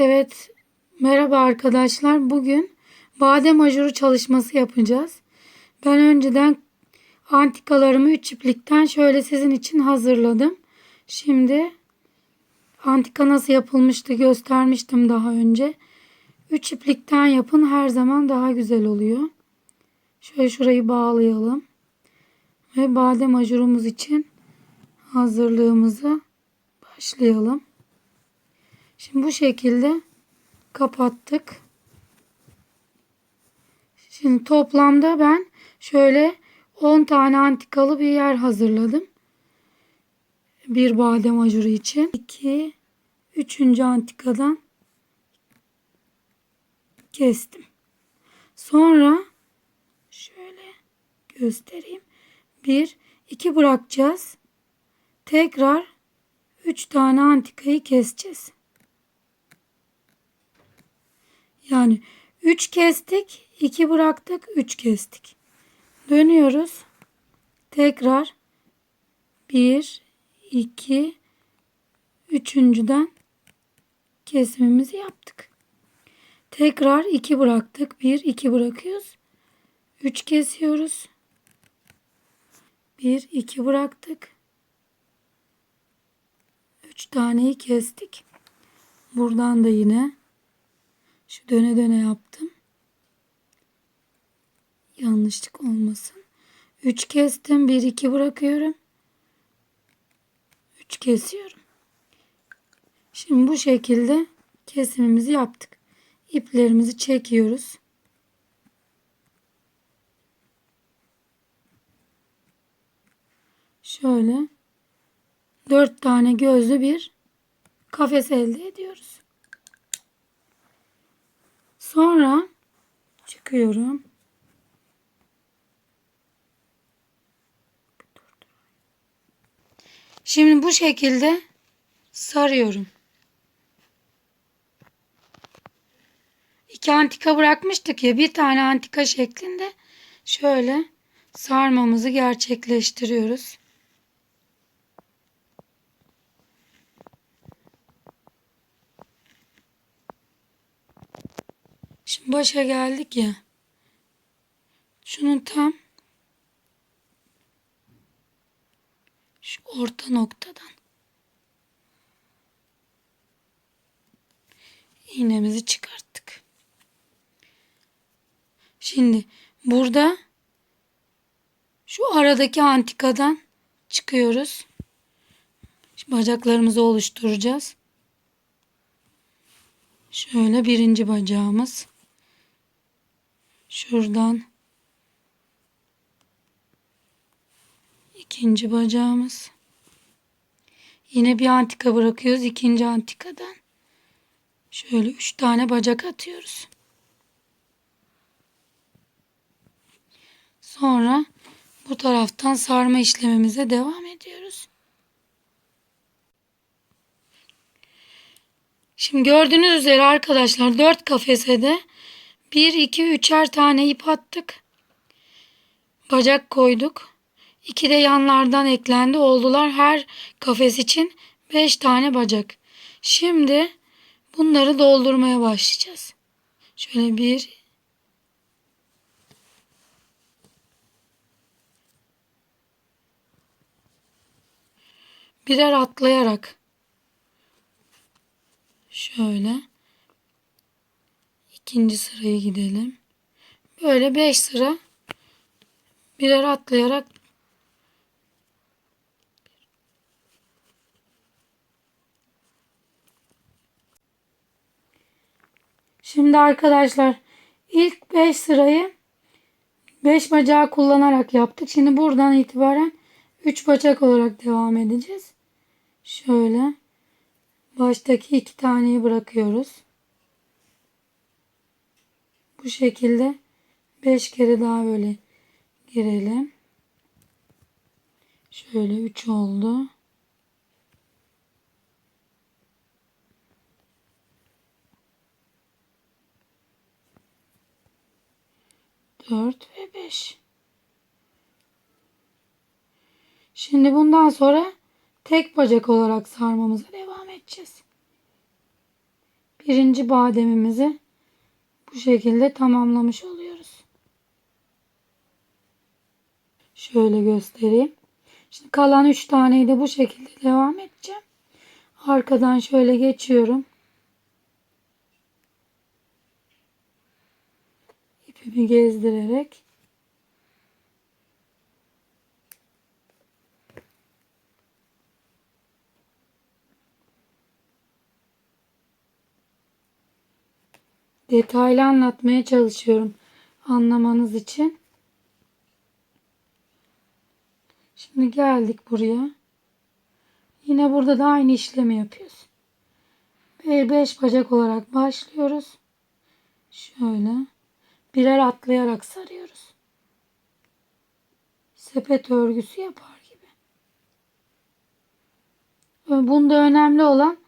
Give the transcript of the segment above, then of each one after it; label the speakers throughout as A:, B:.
A: Evet, merhaba arkadaşlar. Bugün badem ajuru çalışması yapacağız. Ben önceden antikalarımı 3 iplikten şöyle sizin için hazırladım. Şimdi antika nasıl yapılmıştı göstermiştim daha önce. 3 iplikten yapın her zaman daha güzel oluyor. Şöyle şurayı bağlayalım. Ve badem ajurumuz için hazırlığımıza başlayalım. Şimdi bu şekilde kapattık. Şimdi toplamda ben şöyle 10 tane antikalı bir yer hazırladım. Bir badem ajuru için. 2 3. antikadan kestim. Sonra şöyle göstereyim. 1 2 bırakacağız. Tekrar 3 tane antikayı keseceğiz. Yani 3 kestik, 2 bıraktık, 3 kestik. Dönüyoruz. Tekrar 1 2 üçüncüden kesimimizi yaptık. Tekrar 2 bıraktık. 1 2 bırakıyoruz. 3 kesiyoruz. 1 2 bıraktık. 3 taneyi kestik. Buradan da yine şu döne döne yaptım. Yanlışlık olmasın. 3 kestim. 1 2 bırakıyorum. 3 kesiyorum. Şimdi bu şekilde kesimimizi yaptık. İplerimizi çekiyoruz. Şöyle 4 tane gözlü bir kafes elde ediyoruz. Sonra çıkıyorum. Şimdi bu şekilde sarıyorum. İki antika bırakmıştık ya bir tane antika şeklinde şöyle sarmamızı gerçekleştiriyoruz. Şimdi başa geldik ya. Şunun tam şu orta noktadan iğnemizi çıkarttık. Şimdi burada şu aradaki antikadan çıkıyoruz. Şimdi bacaklarımızı oluşturacağız. Şöyle birinci bacağımız. Şuradan ikinci bacağımız. Yine bir antika bırakıyoruz ikinci antikadan. Şöyle üç tane bacak atıyoruz. Sonra bu taraftan sarma işlemimize devam ediyoruz. Şimdi gördüğünüz üzere arkadaşlar 4 kafese de 1, 2, 3'er tane ip attık. Bacak koyduk. 2 de yanlardan eklendi oldular. Her kafes için 5 tane bacak. Şimdi bunları doldurmaya başlayacağız. Şöyle bir birer atlayarak şöyle ikinci sıraya gidelim. Böyle 5 sıra birer atlayarak Şimdi arkadaşlar ilk 5 sırayı 5 bacağı kullanarak yaptık. Şimdi buradan itibaren 3 bacak olarak devam edeceğiz. Şöyle baştaki iki taneyi bırakıyoruz. Bu şekilde 5 kere daha böyle girelim. Şöyle 3 oldu. Dört ve beş. Şimdi bundan sonra tek bacak olarak sarmamıza devam edeceğiz. birinci bademimizi bu şekilde tamamlamış oluyoruz. Şöyle göstereyim. Şimdi kalan 3 taneyi de bu şekilde devam edeceğim. Arkadan şöyle geçiyorum. İpimi gezdirerek detaylı anlatmaya çalışıyorum anlamanız için. Şimdi geldik buraya. Yine burada da aynı işlemi yapıyoruz. 5 bacak olarak başlıyoruz. Şöyle birer atlayarak sarıyoruz. Sepet örgüsü yapar gibi. Bunda önemli olan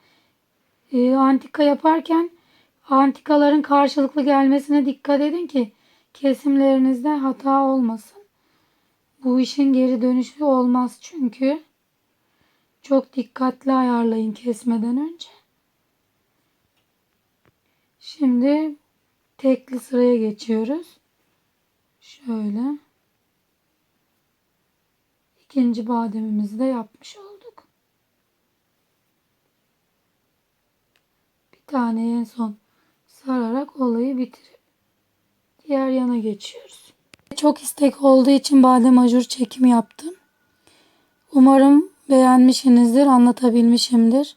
A: e, antika yaparken antikaların karşılıklı gelmesine dikkat edin ki kesimlerinizde hata olmasın. Bu işin geri dönüşü olmaz çünkü. Çok dikkatli ayarlayın kesmeden önce. Şimdi tekli sıraya geçiyoruz. Şöyle. İkinci bademimizi de yapmış olduk. Bir tane en son olayı bitirip diğer yana geçiyoruz. Çok istek olduğu için badem ajur çekimi yaptım. Umarım beğenmişsinizdir, anlatabilmişimdir.